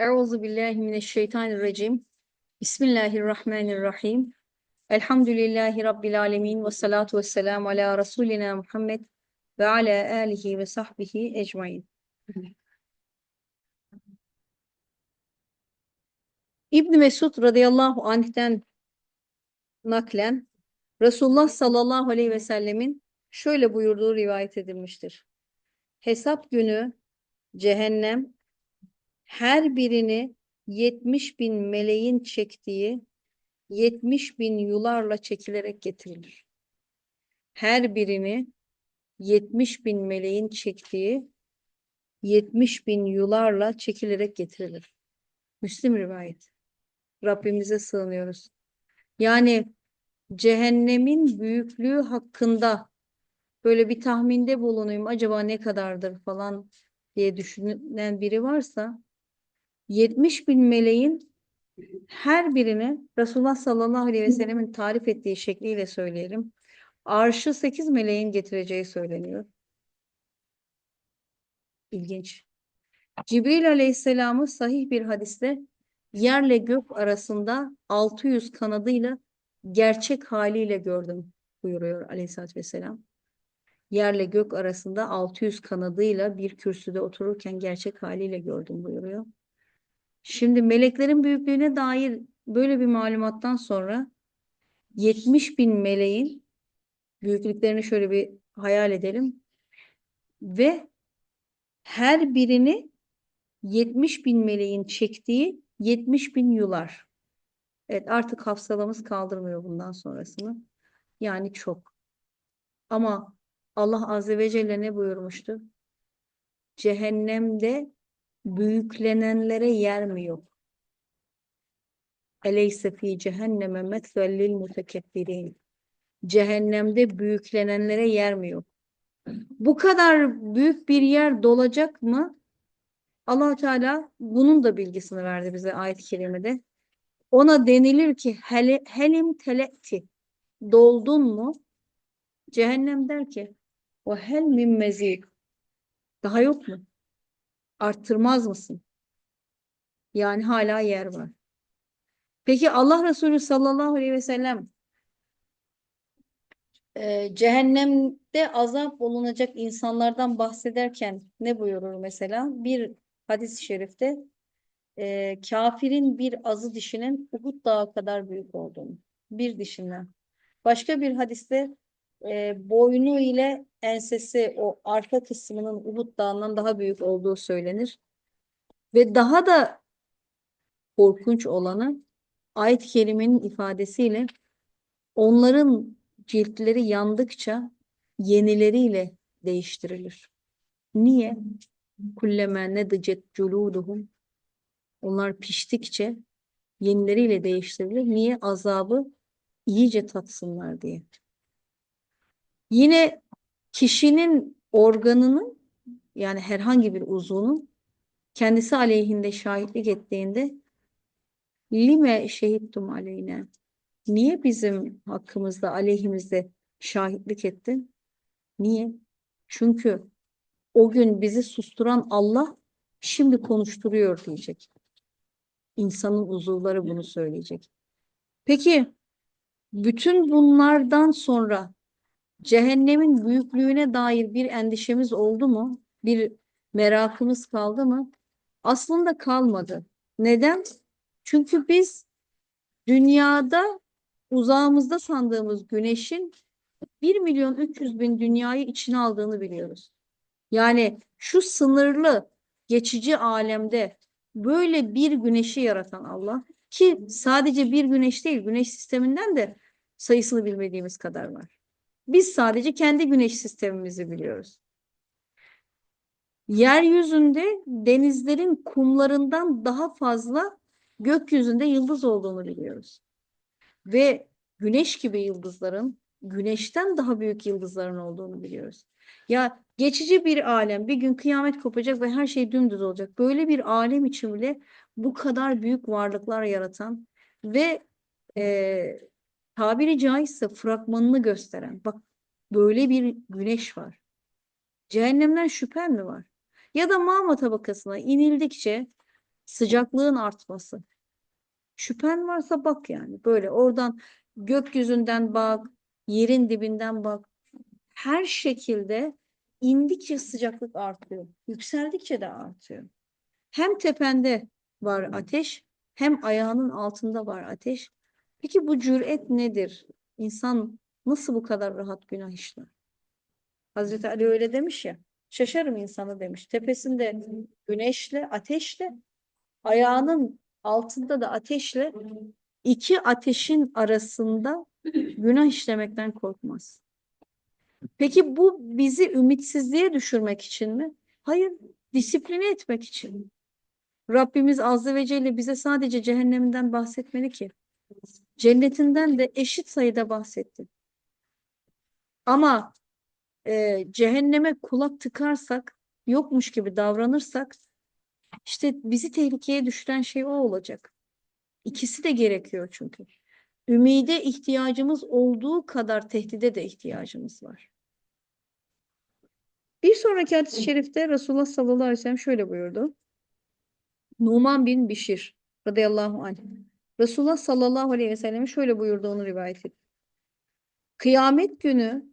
Euzu billahi mineşşeytanirracim. Bismillahirrahmanirrahim. Elhamdülillahi rabbil alamin ve salatu vesselam ala rasulina Muhammed ve ala alihi ve sahbihi ecmaîn. İbn Mesud radıyallahu anh'ten naklen Resulullah sallallahu aleyhi ve sellemin şöyle buyurduğu rivayet edilmiştir. Hesap günü cehennem her birini 70 bin meleğin çektiği 70 bin yularla çekilerek getirilir. Her birini 70 bin meleğin çektiği 70 bin yularla çekilerek getirilir. Müslim rivayet. Rabbimize sığınıyoruz. Yani cehennemin büyüklüğü hakkında böyle bir tahminde bulunayım acaba ne kadardır falan diye düşünen biri varsa 70 bin meleğin her birini Resulullah sallallahu aleyhi ve sellemin tarif ettiği şekliyle söyleyelim. Arşı 8 meleğin getireceği söyleniyor. İlginç. Cibril aleyhisselamı sahih bir hadiste yerle gök arasında 600 kanadıyla gerçek haliyle gördüm buyuruyor aleyhissalatü vesselam. Yerle gök arasında 600 kanadıyla bir kürsüde otururken gerçek haliyle gördüm buyuruyor. Şimdi meleklerin büyüklüğüne dair böyle bir malumattan sonra 70 bin meleğin büyüklüklerini şöyle bir hayal edelim. Ve her birini 70 bin meleğin çektiği 70 bin yular. Evet artık hafsalamız kaldırmıyor bundan sonrasını. Yani çok. Ama Allah Azze ve Celle ne buyurmuştu? Cehennemde büyüklenenlere yer mi yok? Eleyse fi cehenneme metvel lil mutekebbirin. Cehennemde büyüklenenlere yer mi yok? Bu kadar büyük bir yer dolacak mı? allah Teala bunun da bilgisini verdi bize ayet-i kerimede. Ona denilir ki helim telekti. Doldun mu? Cehennem der ki o hel min mezid. Daha yok mu? Arttırmaz mısın? Yani hala yer var. Peki Allah Resulü sallallahu aleyhi ve sellem e, cehennemde azap olunacak insanlardan bahsederken ne buyurur mesela? Bir hadis-i şerifte e, kafirin bir azı dişinin Uhud dağı kadar büyük olduğunu. Bir dişinden. Başka bir hadiste e, boynu ile ensesi o arka kısmının Uhud dağından daha büyük olduğu söylenir. Ve daha da korkunç olanı ayet-i kerimenin ifadesiyle onların ciltleri yandıkça yenileriyle değiştirilir. Niye? Kulleme nedicet culuduhum onlar piştikçe yenileriyle değiştirilir. Niye? Azabı iyice tatsınlar diye. Yine kişinin organının yani herhangi bir uzvunun kendisi aleyhinde şahitlik ettiğinde lime şehittum aleyne niye bizim hakkımızda aleyhimizde şahitlik ettin? Niye? Çünkü o gün bizi susturan Allah şimdi konuşturuyor diyecek. İnsanın uzuvları bunu söyleyecek. Peki bütün bunlardan sonra cehennemin büyüklüğüne dair bir endişemiz oldu mu? Bir merakımız kaldı mı? Aslında kalmadı. Neden? Çünkü biz dünyada uzağımızda sandığımız güneşin 1 milyon 300 bin dünyayı içine aldığını biliyoruz. Yani şu sınırlı geçici alemde böyle bir güneşi yaratan Allah ki sadece bir güneş değil güneş sisteminden de sayısını bilmediğimiz kadar var. Biz sadece kendi güneş sistemimizi biliyoruz. Yeryüzünde denizlerin kumlarından daha fazla gökyüzünde yıldız olduğunu biliyoruz. Ve güneş gibi yıldızların, güneşten daha büyük yıldızların olduğunu biliyoruz. Ya geçici bir alem, bir gün kıyamet kopacak ve her şey dümdüz olacak. Böyle bir alem için bile bu kadar büyük varlıklar yaratan ve e, tabiri caizse fragmanını gösteren. Bak böyle bir güneş var. Cehennemden şüphen mi var? Ya da mağma tabakasına inildikçe sıcaklığın artması. Şüphen varsa bak yani böyle oradan gökyüzünden bak, yerin dibinden bak. Her şekilde indikçe sıcaklık artıyor. Yükseldikçe de artıyor. Hem tepende var ateş, hem ayağının altında var ateş. Peki bu cüret nedir? İnsan nasıl bu kadar rahat günah işler? Hazreti Ali öyle demiş ya. Şaşarım insanı demiş. Tepesinde güneşle, ateşle, ayağının altında da ateşle iki ateşin arasında günah işlemekten korkmaz. Peki bu bizi ümitsizliğe düşürmek için mi? Hayır, disipline etmek için. Rabbimiz Azze ve Celle bize sadece cehenneminden bahsetmedi ki. Cennetinden de eşit sayıda bahsetti. Ama e, cehenneme kulak tıkarsak, yokmuş gibi davranırsak, işte bizi tehlikeye düşüren şey o olacak. İkisi de gerekiyor çünkü. Ümide ihtiyacımız olduğu kadar tehdide de ihtiyacımız var. Bir sonraki hadis-i şerifte Resulullah sallallahu aleyhi ve sellem şöyle buyurdu. Numan bin Bişir radıyallahu anh. Resulullah sallallahu aleyhi ve sellem'in şöyle buyurduğunu rivayet ediyor. Kıyamet günü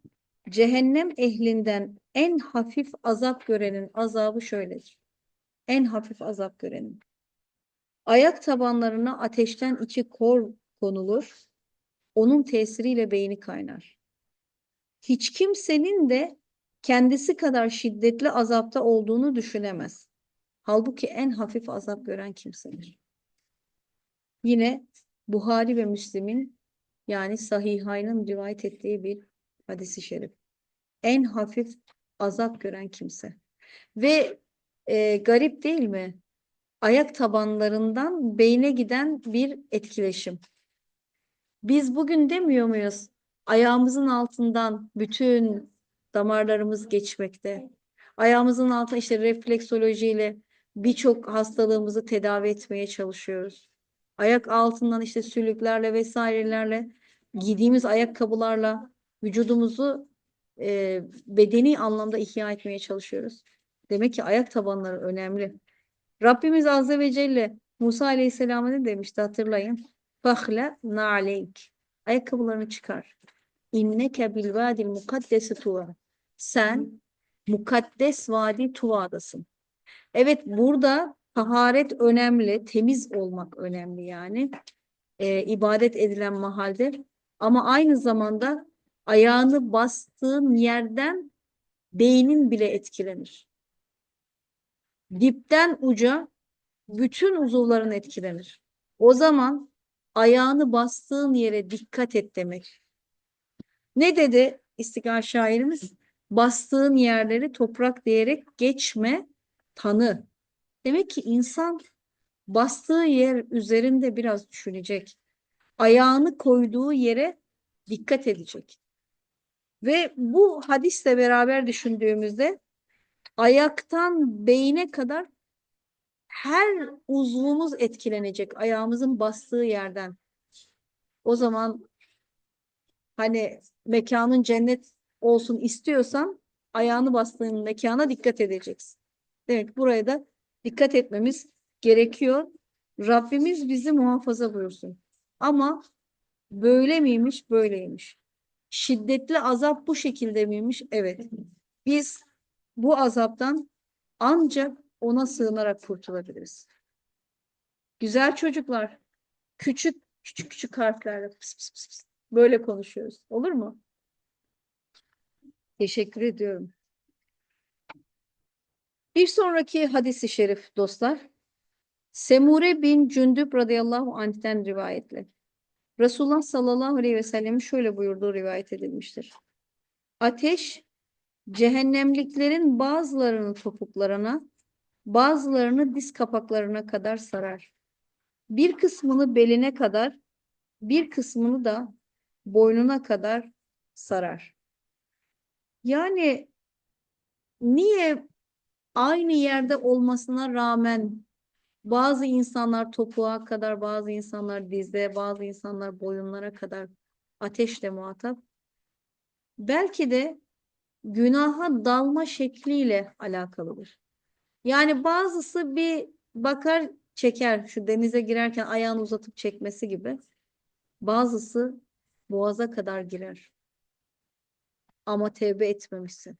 cehennem ehlinden en hafif azap görenin azabı şöyledir. En hafif azap görenin. Ayak tabanlarına ateşten içi kor konulur. Onun tesiriyle beyni kaynar. Hiç kimsenin de kendisi kadar şiddetli azapta olduğunu düşünemez. Halbuki en hafif azap gören kimsedir. Yine Buhari ve Müslim'in yani Sahihayn'ın rivayet ettiği bir hadisi şerif. En hafif azap gören kimse. Ve e, garip değil mi? Ayak tabanlarından beyne giden bir etkileşim. Biz bugün demiyor muyuz? Ayağımızın altından bütün damarlarımız geçmekte. Ayağımızın altına işte refleksolojiyle birçok hastalığımızı tedavi etmeye çalışıyoruz. Ayak altından işte sülüklerle vesairelerle giydiğimiz ayakkabılarla vücudumuzu e, bedeni anlamda ihya etmeye çalışıyoruz. Demek ki ayak tabanları önemli. Rabbimiz Azze ve Celle Musa Aleyhisselam'a ne demişti hatırlayın. Fahle na'aleyk. Ayakkabılarını çıkar. İnneke bil vadil mukaddesi tuva. Sen mukaddes vadi Tuva'dasın. Evet burada taharet önemli, temiz olmak önemli yani. Ee, ibadet edilen mahalde. Ama aynı zamanda ayağını bastığın yerden beynin bile etkilenir. Dipten uca bütün uzuvların etkilenir. O zaman ayağını bastığın yere dikkat et demek. Ne dedi İstiklal şairimiz? Bastığın yerleri toprak diyerek geçme, tanı. Demek ki insan bastığı yer üzerinde biraz düşünecek. Ayağını koyduğu yere dikkat edecek. Ve bu hadisle beraber düşündüğümüzde ayaktan beyne kadar her uzvumuz etkilenecek ayağımızın bastığı yerden. O zaman hani mekanın cennet olsun istiyorsan ayağını bastığın mekana dikkat edeceksin. Demek buraya da dikkat etmemiz gerekiyor. Rabbimiz bizi muhafaza buyursun. Ama böyle miymiş? Böyleymiş. Şiddetli azap bu şekilde miymiş? Evet. Biz bu azaptan ancak ona sığınarak kurtulabiliriz. Güzel çocuklar, küçük küçük küçük harflerle pıs pıs pıs pıs böyle konuşuyoruz. Olur mu? Teşekkür ediyorum. Bir sonraki hadisi şerif dostlar. Semure bin Cündüb radıyallahu anh'ten rivayetli. Resulullah sallallahu aleyhi ve sellem'in şöyle buyurduğu rivayet edilmiştir. Ateş cehennemliklerin bazılarını topuklarına, bazılarını diz kapaklarına kadar sarar. Bir kısmını beline kadar, bir kısmını da boynuna kadar sarar. Yani niye aynı yerde olmasına rağmen bazı insanlar topuğa kadar, bazı insanlar dize, bazı insanlar boyunlara kadar ateşle muhatap? Belki de günaha dalma şekliyle alakalıdır. Yani bazısı bir bakar çeker. Şu denize girerken ayağını uzatıp çekmesi gibi. Bazısı boğaza kadar girer. Ama tevbe etmemişsin.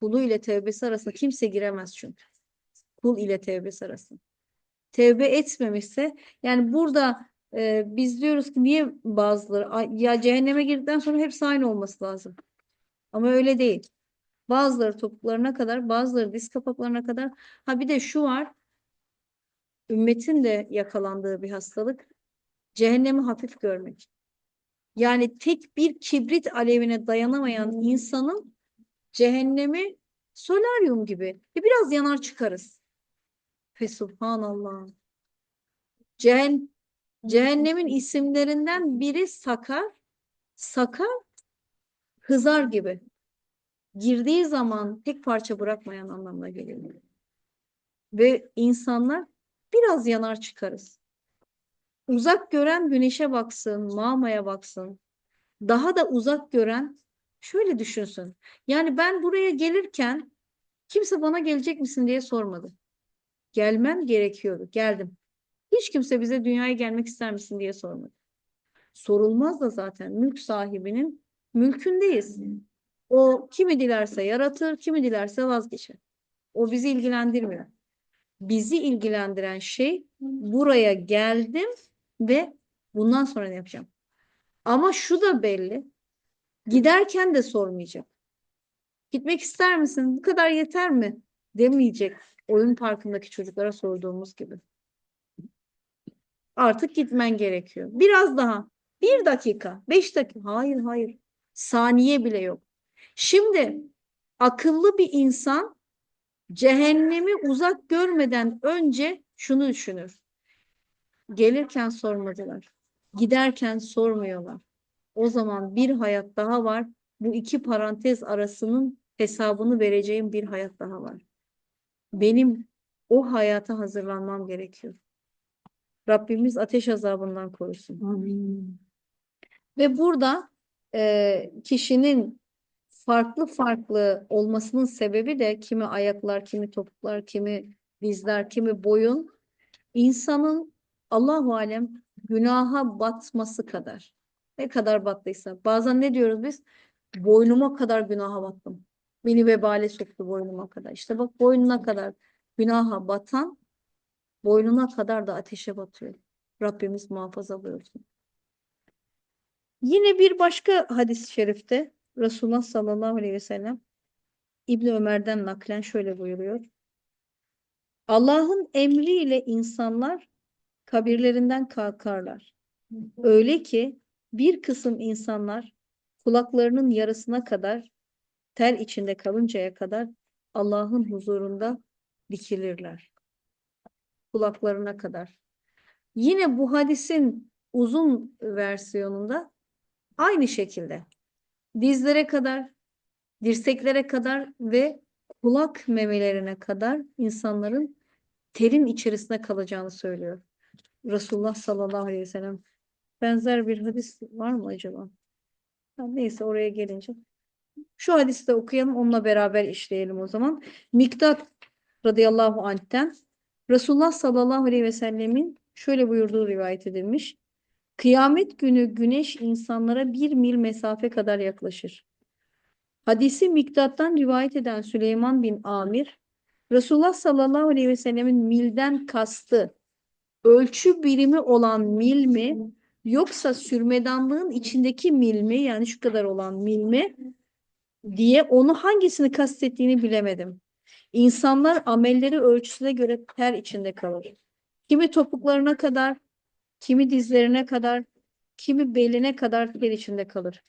Kulu ile tevbesi arasında kimse giremez çünkü. Kul ile tevbesi arasında. Tevbe etmemişse yani burada e, biz diyoruz ki niye bazıları "Ay, ya cehenneme girdikten sonra hepsi aynı olması lazım. Ama öyle değil. Bazıları topuklarına kadar, bazıları diz kapaklarına kadar. Ha bir de şu var. Ümmetin de yakalandığı bir hastalık. Cehennemi hafif görmek. Yani tek bir kibrit alevine dayanamayan insanın cehennemi solaryum gibi. E biraz yanar çıkarız. Fesubhanallah. Cehen cehennemin isimlerinden biri Sakar. Sakar hızar gibi. Girdiği zaman tek parça bırakmayan anlamına geliyor. Ve insanlar biraz yanar çıkarız. Uzak gören güneşe baksın, mağmaya baksın. Daha da uzak gören şöyle düşünsün. Yani ben buraya gelirken kimse bana gelecek misin diye sormadı. Gelmem gerekiyordu. Geldim. Hiç kimse bize dünyaya gelmek ister misin diye sormadı. Sorulmaz da zaten mülk sahibinin mülkündeyiz. O kimi dilerse yaratır, kimi dilerse vazgeçer. O bizi ilgilendirmiyor. Bizi ilgilendiren şey buraya geldim ve bundan sonra ne yapacağım? Ama şu da belli. Giderken de sormayacak. Gitmek ister misin? Bu kadar yeter mi? Demeyecek. Oyun parkındaki çocuklara sorduğumuz gibi. Artık gitmen gerekiyor. Biraz daha. Bir dakika. Beş dakika. Hayır, hayır. Saniye bile yok. Şimdi akıllı bir insan cehennemi uzak görmeden önce şunu düşünür. Gelirken sormadılar. Giderken sormuyorlar. O zaman bir hayat daha var. Bu iki parantez arasının hesabını vereceğim bir hayat daha var. Benim o hayata hazırlanmam gerekiyor. Rabbimiz ateş azabından korusun. Amin. Ve burada e, kişinin farklı farklı olmasının sebebi de kimi ayaklar, kimi topuklar, kimi dizler, kimi boyun insanın Allahu alem günaha batması kadar. Ne kadar battıysa. Bazen ne diyoruz biz? Boynuma kadar günaha battım. Beni vebale soktu boynuma kadar. İşte bak boynuna kadar günaha batan boynuna kadar da ateşe batıyor. Rabbimiz muhafaza buyursun. Yine bir başka hadis-i şerifte Resulullah sallallahu aleyhi ve sellem İbni Ömer'den naklen şöyle buyuruyor. Allah'ın emriyle insanlar kabirlerinden kalkarlar. Öyle ki bir kısım insanlar kulaklarının yarısına kadar ter içinde kalıncaya kadar Allah'ın huzurunda dikilirler. Kulaklarına kadar. Yine bu hadisin uzun versiyonunda aynı şekilde dizlere kadar, dirseklere kadar ve kulak memelerine kadar insanların terin içerisinde kalacağını söylüyor. Resulullah sallallahu aleyhi ve sellem. Benzer bir hadis var mı acaba? Ha, neyse oraya gelince. Şu hadisi de okuyalım, onunla beraber işleyelim o zaman. Miktat radıyallahu anh'ten Resulullah sallallahu aleyhi ve sellemin şöyle buyurduğu rivayet edilmiş. Kıyamet günü güneş insanlara bir mil mesafe kadar yaklaşır. Hadisi Miktat'tan rivayet eden Süleyman bin Amir, Resulullah sallallahu aleyhi ve sellemin milden kastı ölçü birimi olan mil mi yoksa sürmedanlığın içindeki mil mi yani şu kadar olan mil mi diye onu hangisini kastettiğini bilemedim. İnsanlar amelleri ölçüsüne göre ter içinde kalır. Kimi topuklarına kadar, kimi dizlerine kadar, kimi beline kadar ter içinde kalır.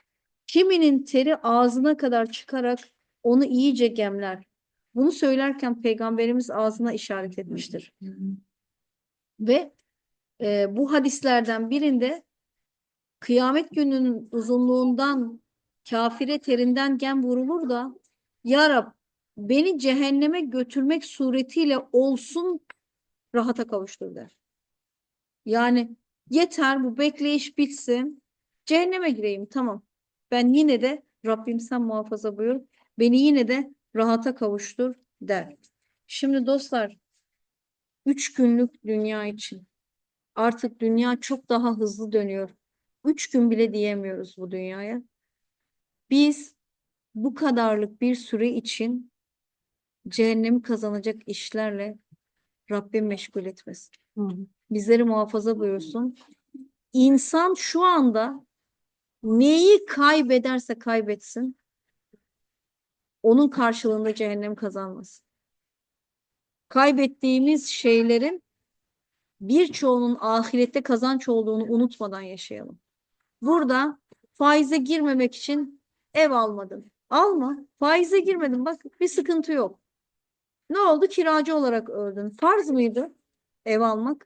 Kiminin teri ağzına kadar çıkarak onu iyice gemler. Bunu söylerken Peygamberimiz ağzına işaret etmiştir. Ve e, bu hadislerden birinde kıyamet gününün uzunluğundan kafire terinden gem vurulur da Ya Rab beni cehenneme götürmek suretiyle olsun rahata kavuştur der. Yani yeter bu bekleyiş bitsin. Cehenneme gireyim tamam. Ben yine de Rabbim sen muhafaza buyur. Beni yine de rahata kavuştur der. Şimdi dostlar Üç günlük dünya için. Artık dünya çok daha hızlı dönüyor. Üç gün bile diyemiyoruz bu dünyaya. Biz bu kadarlık bir süre için cehennemi kazanacak işlerle Rabbim meşgul etmesin. Bizleri muhafaza buyursun. İnsan şu anda neyi kaybederse kaybetsin, onun karşılığında cehennem kazanmasın. Kaybettiğimiz şeylerin birçoğunun ahirette kazanç olduğunu unutmadan yaşayalım. Burada faize girmemek için ev almadım. Alma. Faize girmedim. Bak bir sıkıntı yok. Ne oldu? Kiracı olarak öldün. Farz mıydı ev almak?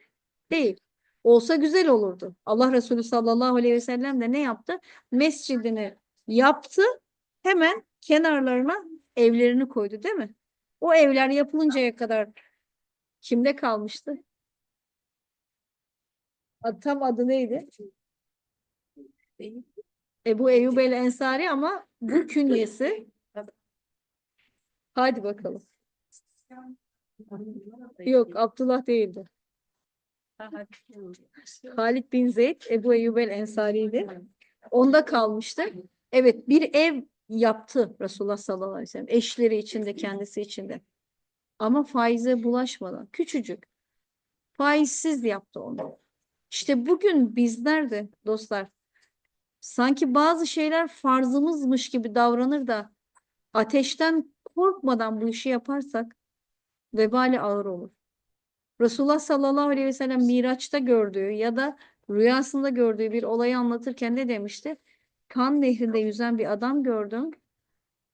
Değil. Olsa güzel olurdu. Allah Resulü sallallahu aleyhi ve sellem de ne yaptı? Mescidini yaptı. Hemen kenarlarına evlerini koydu değil mi? O evler yapılıncaya kadar kimde kalmıştı? Tam adı neydi? Ebu Eyyub el Ensari ama bu künyesi. Hadi bakalım. Yok Abdullah değildi. Halid bin Zeyd Ebu Eyyub el Ensari'ydi. Onda kalmıştı. Evet bir ev yaptı Resulullah sallallahu aleyhi ve sellem. Eşleri içinde kendisi içinde. Ama faize bulaşmadan. Küçücük. Faizsiz yaptı onu. İşte bugün bizler de dostlar sanki bazı şeyler farzımızmış gibi davranır da ateşten korkmadan bu işi yaparsak vebali ağır olur. Resulullah sallallahu aleyhi ve sellem Miraç'ta gördüğü ya da rüyasında gördüğü bir olayı anlatırken ne demişti? Kan nehrinde yüzen bir adam gördüm.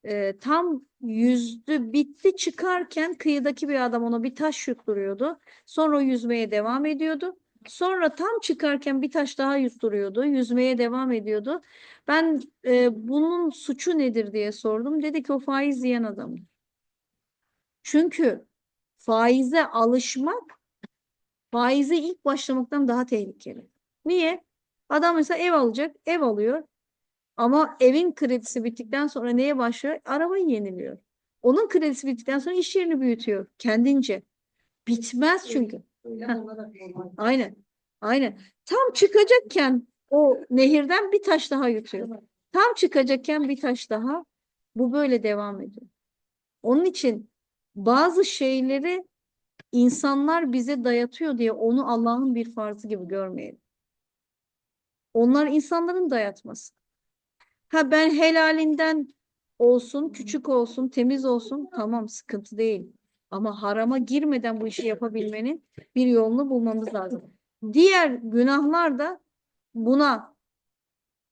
Ee, tam yüzdü bitti çıkarken kıyıdaki bir adam ona bir taş yutturuyordu. Sonra o yüzmeye devam ediyordu. Sonra tam çıkarken bir taş daha yutturuyordu. Yüzmeye devam ediyordu. Ben e, bunun suçu nedir diye sordum. Dedi ki o faiz yiyen adam. Çünkü faize alışmak faize ilk başlamaktan daha tehlikeli. Niye? Adam mesela ev alacak, ev alıyor. Ama evin kredisi bittikten sonra neye başlıyor? Arabayı yeniliyor. Onun kredisi bittikten sonra iş yerini büyütüyor kendince. Bitmez çünkü. Heh. Aynen. Aynen. Tam çıkacakken o nehirden bir taş daha yutuyor. Tam çıkacakken bir taş daha. Bu böyle devam ediyor. Onun için bazı şeyleri insanlar bize dayatıyor diye onu Allah'ın bir farzı gibi görmeyelim. Onlar insanların dayatması. Ha ben helalinden olsun, küçük olsun, temiz olsun tamam sıkıntı değil. Ama harama girmeden bu işi yapabilmenin bir yolunu bulmamız lazım. Diğer günahlar da buna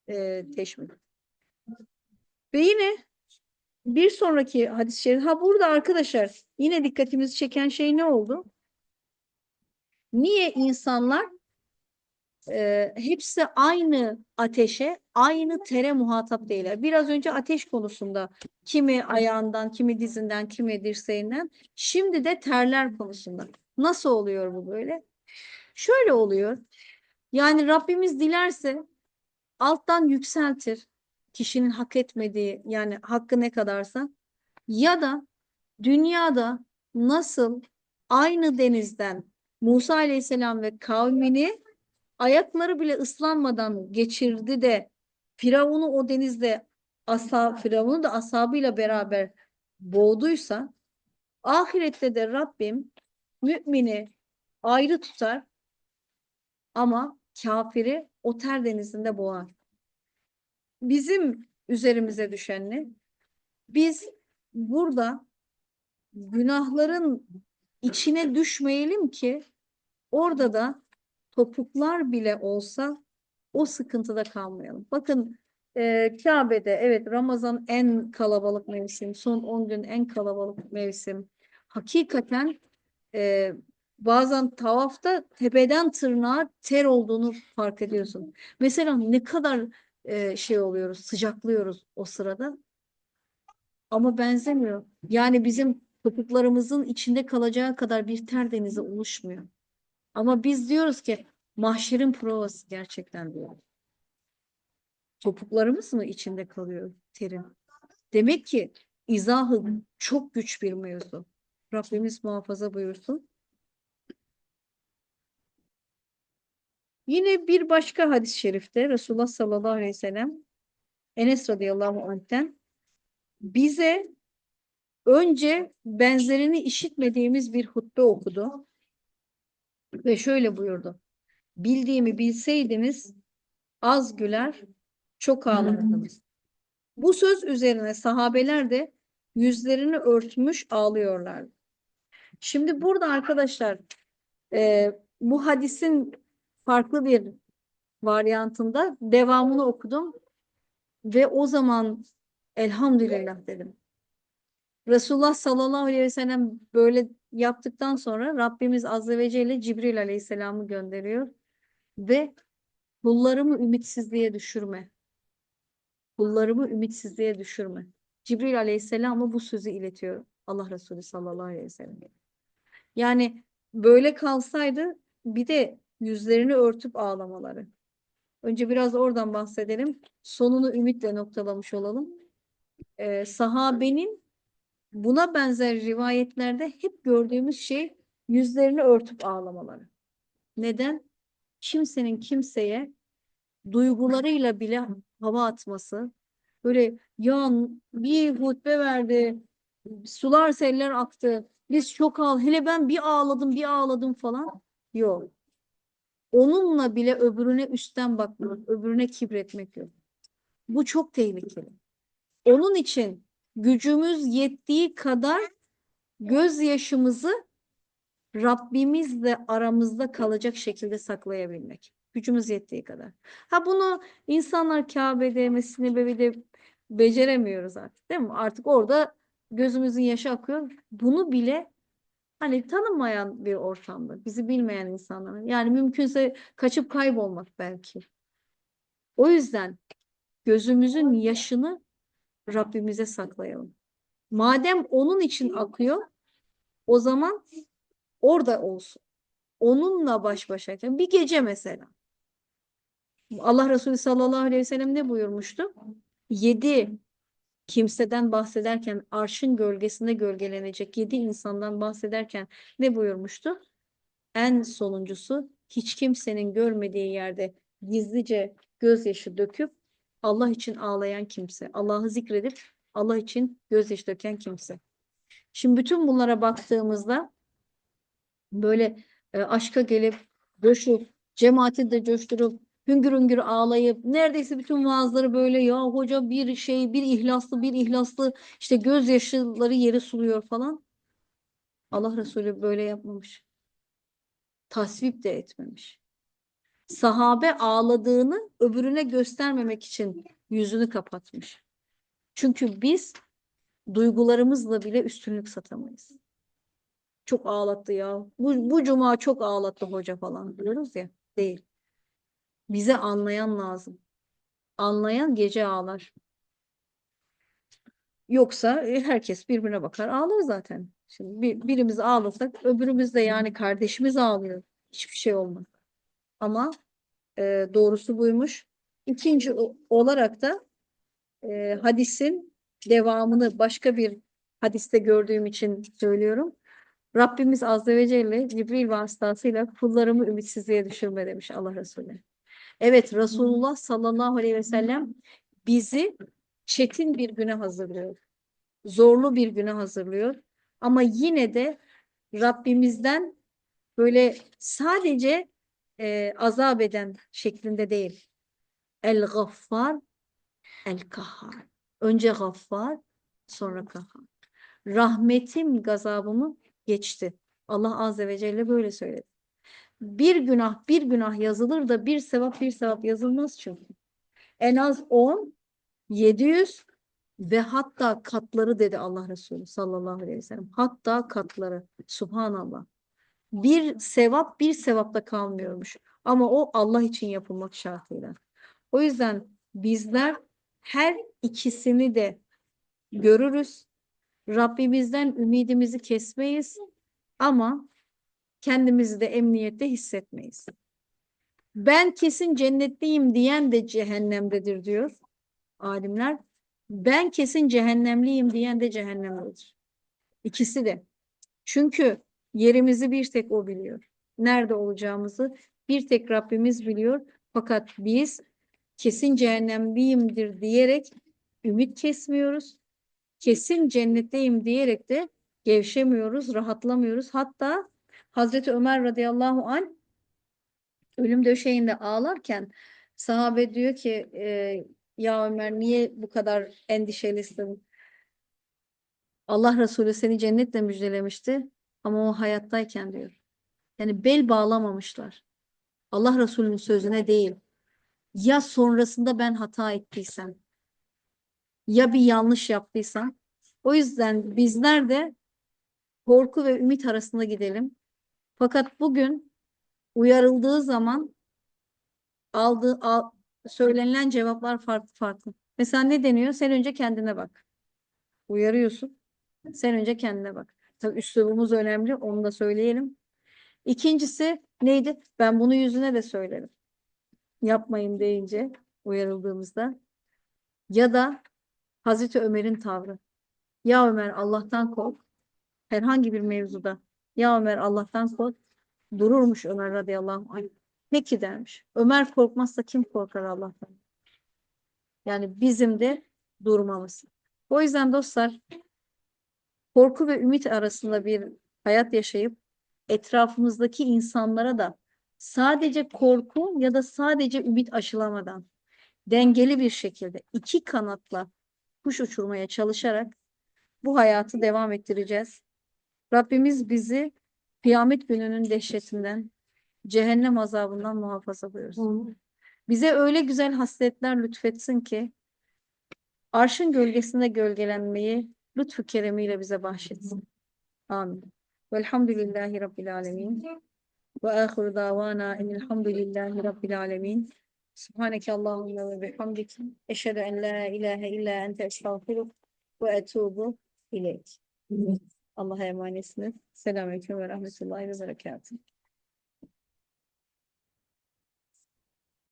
e, teşmil. Ve yine bir sonraki hadis-i şerif. Ha burada arkadaşlar yine dikkatimizi çeken şey ne oldu? Niye insanlar e, hepsi aynı ateşe, aynı tere muhatap değiller? Biraz önce ateş konusunda kimi ayağından, kimi dizinden, kimi dirseğinden. Şimdi de terler konusunda. Nasıl oluyor bu böyle? Şöyle oluyor. Yani Rabbimiz dilerse alttan yükseltir kişinin hak etmediği yani hakkı ne kadarsa ya da dünyada nasıl aynı denizden Musa Aleyhisselam ve kavmini ayakları bile ıslanmadan geçirdi de Firavun'u o denizde asa Firavun'u da ashabıyla beraber boğduysa ahirette de Rabbim mümini ayrı tutar ama kafiri o ter denizinde boğar. Bizim üzerimize düşen ne? Biz burada günahların içine düşmeyelim ki orada da topuklar bile olsa o sıkıntıda kalmayalım. Bakın e, Kabe'de evet Ramazan en kalabalık mevsim, son 10 gün en kalabalık mevsim. Hakikaten e, bazen tavafta tepeden tırnağa ter olduğunu fark ediyorsun. Mesela ne kadar e, şey oluyoruz, sıcaklıyoruz o sırada. Ama benzemiyor. Yani bizim topuklarımızın içinde kalacağı kadar bir ter denizi oluşmuyor. Ama biz diyoruz ki mahşerin provası gerçekten diyor. Topuklarımız mı içinde kalıyor terin? Demek ki izahı çok güç bir mevzu. Rabbimiz muhafaza buyursun. Yine bir başka hadis-i şerifte Resulullah sallallahu aleyhi ve sellem Enes radıyallahu anh'ten bize önce benzerini işitmediğimiz bir hutbe okudu ve şöyle buyurdu. Bildiğimi bilseydiniz az güler, çok ağlardınız. Bu söz üzerine sahabeler de yüzlerini örtmüş ağlıyorlardı. Şimdi burada arkadaşlar e, bu hadisin farklı bir varyantında devamını okudum ve o zaman elhamdülillah dedim. Resulullah sallallahu aleyhi ve sellem böyle yaptıktan sonra Rabbimiz azze ve celle Cibril aleyhisselamı gönderiyor ve kullarımı ümitsizliğe düşürme. Kullarımı ümitsizliğe düşürme. Cibril aleyhisselama bu sözü iletiyor Allah Resulü sallallahu aleyhi ve sellem. Yani böyle kalsaydı bir de yüzlerini örtüp ağlamaları. Önce biraz oradan bahsedelim. Sonunu ümitle noktalamış olalım. Ee, sahabenin buna benzer rivayetlerde hep gördüğümüz şey yüzlerini örtüp ağlamaları. Neden? Kimsenin kimseye duygularıyla bile hava atması, böyle ya bir hutbe verdi, sular seller aktı, biz çok ağladık, hele ben bir ağladım bir ağladım falan. Yok. Onunla bile öbürüne üstten bakmak, öbürüne kibretmek yok. Bu çok tehlikeli. Onun için gücümüz yettiği kadar gözyaşımızı Rabbimizle aramızda kalacak şekilde saklayabilmek. Gücümüz yettiği kadar. Ha bunu insanlar Kabe'de, Mescid-i beceremiyoruz artık değil mi? Artık orada gözümüzün yaşı akıyor. Bunu bile hani tanınmayan bir ortamda, bizi bilmeyen insanların. Yani mümkünse kaçıp kaybolmak belki. O yüzden gözümüzün yaşını Rabbimize saklayalım. Madem onun için akıyor, o zaman orada olsun. Onunla baş başayken bir gece mesela. Allah Resulü sallallahu aleyhi ve sellem ne buyurmuştu? Yedi kimseden bahsederken arşın gölgesinde gölgelenecek yedi insandan bahsederken ne buyurmuştu? En sonuncusu hiç kimsenin görmediği yerde gizlice gözyaşı döküp Allah için ağlayan kimse. Allah'ı zikredip Allah için gözyaşı döken kimse. Şimdi bütün bunlara baktığımızda böyle e, aşka gelip coşup cemaati de coşturup hüngür hüngür ağlayıp neredeyse bütün vaazları böyle ya hoca bir şey bir ihlaslı bir ihlaslı işte gözyaşları yeri suluyor falan. Allah Resulü böyle yapmamış. Tasvip de etmemiş. Sahabe ağladığını öbürüne göstermemek için yüzünü kapatmış. Çünkü biz duygularımızla bile üstünlük satamayız. Çok ağlattı ya. Bu, bu cuma çok ağlattı hoca falan diyoruz ya. Değil. Bize anlayan lazım. Anlayan gece ağlar. Yoksa e, herkes birbirine bakar ağlar zaten. Şimdi bir, birimiz ağlasak öbürümüz de yani kardeşimiz ağlıyor. Hiçbir şey olmaz. Ama e, doğrusu buymuş. İkinci olarak da e, hadisin devamını başka bir hadiste gördüğüm için söylüyorum. Rabbimiz Azze ve Celle Cibril vasıtasıyla kullarımı ümitsizliğe düşürme demiş Allah Resulü. Evet Resulullah sallallahu aleyhi ve sellem bizi çetin bir güne hazırlıyor. Zorlu bir güne hazırlıyor. Ama yine de Rabbimizden böyle sadece e, azap eden şeklinde değil. El gaffar, el kahhar. Önce gaffar, sonra kahhar. Rahmetim gazabımı geçti. Allah Azze ve Celle böyle söyledi. Bir günah bir günah yazılır da bir sevap bir sevap yazılmaz çünkü. En az 10, 700 ve hatta katları dedi Allah Resulü sallallahu aleyhi ve sellem. Hatta katları. Subhanallah. Bir sevap bir sevapta kalmıyormuş. Ama o Allah için yapılmak şartıyla. O yüzden bizler her ikisini de görürüz. Rabbimizden ümidimizi kesmeyiz ama kendimizi de emniyette hissetmeyiz. Ben kesin cennetliyim diyen de cehennemdedir diyor alimler. Ben kesin cehennemliyim diyen de cehennemdedir. İkisi de. Çünkü yerimizi bir tek o biliyor. Nerede olacağımızı Bir tek Rabbimiz biliyor. Fakat biz kesin cehennemliyimdir diyerek ümit kesmiyoruz. Kesin cennetteyim diyerek de gevşemiyoruz, rahatlamıyoruz. Hatta Hazreti Ömer radıyallahu anh ölüm döşeğinde ağlarken sahabe diyor ki e, ya Ömer niye bu kadar endişelisin? Allah Resulü seni cennetle müjdelemişti ama o hayattayken diyor. Yani bel bağlamamışlar. Allah Resulü'nün sözüne değil. Ya sonrasında ben hata ettiysem ya bir yanlış yaptıysam o yüzden bizler de korku ve ümit arasında gidelim. Fakat bugün uyarıldığı zaman aldığı al, söylenilen cevaplar farklı farklı. Mesela ne deniyor? Sen önce kendine bak. Uyarıyorsun. Sen önce kendine bak. Tabii üslubumuz önemli. Onu da söyleyelim. İkincisi neydi? Ben bunu yüzüne de söylerim. Yapmayın deyince uyarıldığımızda. Ya da Hazreti Ömer'in tavrı. Ya Ömer Allah'tan kork. Herhangi bir mevzuda. Ya Ömer Allah'tan kork. Dururmuş Ömer radıyallahu anh. Peki dermiş. Ömer korkmazsa kim korkar Allah'tan? Yani bizim de durmamız. O yüzden dostlar korku ve ümit arasında bir hayat yaşayıp etrafımızdaki insanlara da sadece korku ya da sadece ümit aşılamadan dengeli bir şekilde iki kanatla kuş uçurmaya çalışarak bu hayatı devam ettireceğiz. Rabbimiz bizi kıyamet gününün dehşetinden, cehennem azabından muhafaza buyursun. Bize öyle güzel hasletler lütfetsin ki arşın gölgesinde gölgelenmeyi lütfu keremiyle bize bahşetsin. Amin. Velhamdülillahi Rabbil alemin. Ve ahiru davana enilhamdülillahi Rabbil alemin. Subhaneke Allahümme ve bihamdik. Eşhedü en la ilahe illa ente estağfiruk ve etubu ileyk. Allah'a emanetsiniz. Selamünaleyküm ve rahmetullahi ve berekatuhu.